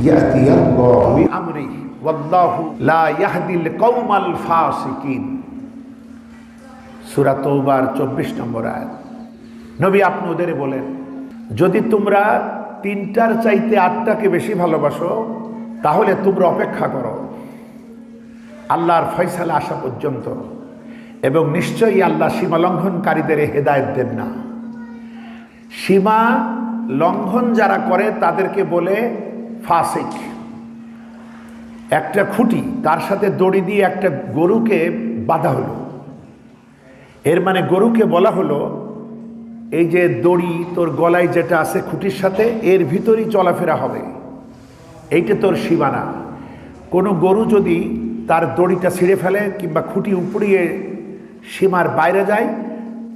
يأتي الله بأمره والله لا يهدي القوم الفاسقين সূরা তৌবার চব্বিশ নম্বর আয়াত নবী আপনি ওদের বলেন যদি তোমরা তিনটার চাইতে আটটাকে বেশি ভালোবাসো তাহলে তোমরা অপেক্ষা করো আল্লাহর ফয়সালা আসা পর্যন্ত এবং নিশ্চয়ই আল্লাহ সীমা লঙ্ঘনকারীদের হেদায়ত দেন না সীমা লঙ্ঘন যারা করে তাদেরকে বলে ফাসিক। একটা খুঁটি, তার সাথে দড়ি দিয়ে একটা গরুকে বাঁধা হলো। এর মানে গরুকে বলা হলো, এই যে দড়ি তোর গলায় যেটা আছে খুঁটির সাথে, এর ভিতরই চলাফেরা হবে। এইটা তোর সীমানা। কোনো গরু যদি তার দড়িটা ছিঁড়ে ফেলে কিংবা খুঁটি উপড়িয়ে সীমার বাইরে যায়,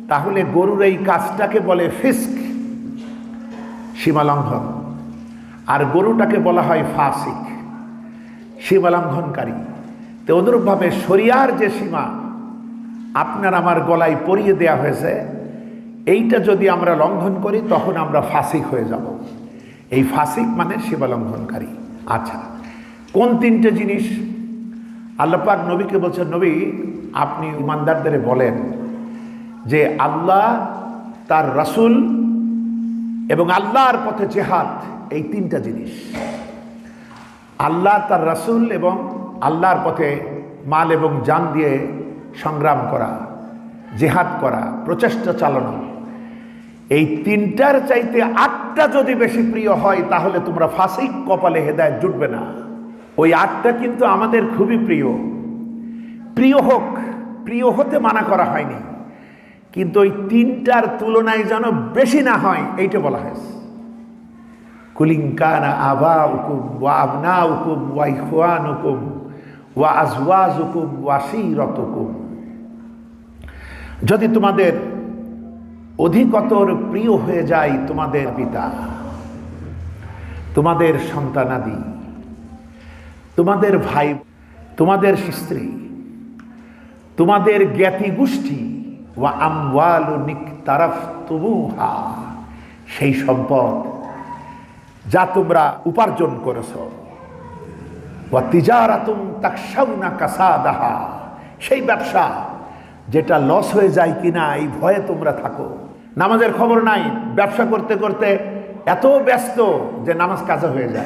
তাহলে গরুর এই কাজটাকে বলে ফিস্ক, সীমা লঙ্ঘন। আর গরুটাকে বলা হয় ফাসিক সীমা লঙ্ঘনকারী তো অনুরূপভাবে শরিয়ার যে সীমা, আপনার আমার গলায় পরিয়ে দেয়া হয়েছে, এইটা যদি আমরা লঙ্ঘন করি, তখন আমরা ফাসিক হয়ে যাব। এই ফাসিক মানে সীমা লঙ্ঘনকারী আচ্ছা কোন তিনটে জিনিস? আল্লাপাক নবীকে বলছেন, নবী, আপনি ইমানদারদের বলেন যে আল্লাহ তার রাসূল এবং আল্লাহর পথে জেহাদ এই তিনটা জিনিস। আল্লাহ তার রাসূল এবং আল্লাহর পথে মাল এবং জান দিয়ে সংগ্রাম করা, জেহাদ করা, প্রচেষ্টা চালানো। এই তিনটার চাইতে আটটা যদি বেশি প্রিয় হয়, তাহলে তোমরা ফাঁসিক কপালে হেদায়ত জুটবে না। ওই আটটা কিন্তু আমাদের খুবই প্রিয়। প্রিয় হোক, প্রিয় হতে মানা করা হয়নি। কিন্তু ওই তিনটার তুলনায় যেন বেশি না হয়, এইটা বলা হয়েছে। কুলিংকানা আবা উকুম ওয়া আবনা উকুম ওয়া ইখওয়ান উকুম ওয়া আজওয়াজ উকুম ওয়াসিরত উকুম যদি তোমাদের অধিকতর প্রিয় হয়ে যায় তোমাদের পিতা, তোমাদের সন্তানাদি, তোমাদের ভাই, তোমাদের স্ত্রী, তোমাদের জ্ঞাতি গোষ্ঠী, ওয়া আমওয়ালু নিকতারাফ তুমুহা সেই সম্পদ যা তোমরা উপার্জন করেছ। তিজারাতুম তাকশাউনা কাসাদাহা। সেই ব্যবসা যেটা লস হয়ে যায় কিনা, এই ভয়ে তোমরা থাকো। নামাজের খবর নাই। ব্যবসা করতে করতে এত ব্যস্ত যে নামাজ কাজা হয়ে যায়।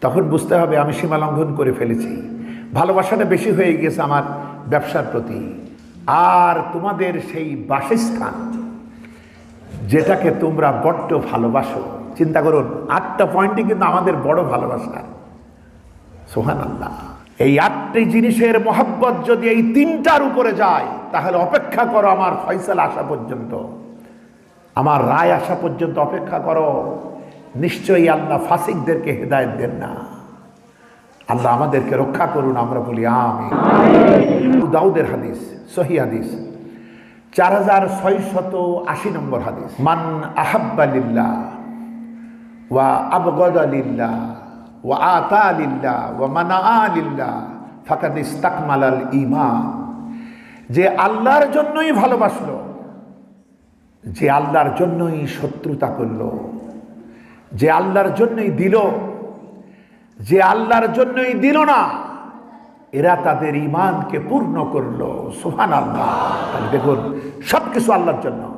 তখন বুঝতে হবে আমি সীমা লঙ্ঘন করে ফেলেছি। ভালোবাসাটা বেশি হয়ে গেছে আমার ব্যবসার প্রতি। আর তোমাদের সেই বাসস্থান যেটাকে তোমরা বড্ড ভালোবাসো চিন্তা করুন, আটটা পয়েন্টই কিন্তু আমাদের বড় ভালোবাসা। সোহান আল্লাহ এই আটটি জিনিসের মহব্বত যদি এই তিনটার উপরে যায়, তাহলে অপেক্ষা করো আমার ফয়সাল আসা পর্যন্ত। আমার রায় আসা পর্যন্ত অপেক্ষা করো। নিশ্চয়ই আল্লাহ ফাসিকদেরকে হেদায়ত দেন না। আল্লাহ আমাদেরকে রক্ষা করুন, আমরা বলি আমি দাউদের হাদিস, সহি হাদিস। চার হাজার ছয়শত আশি নম্বর হাদিস। মান আহাব্বালিল্লাহ ওয়া আবগদালিল্লাহ ওয়া আতালিল্লাহ ওয়া মানা ইস্তাকমালাল ঈমান যে আল্লাহর জন্যই ভালোবাসলো, যে আল্লাহর জন্যই শত্রুতা করল, যে আল্লাহর জন্যই দিল, যে আল্লাহর জন্যই দিল না, এরা তাদের ইমানকে পূর্ণ করল। সুহান আল্লাহ দেখুন সব কিছু আল্লাহর জন্য।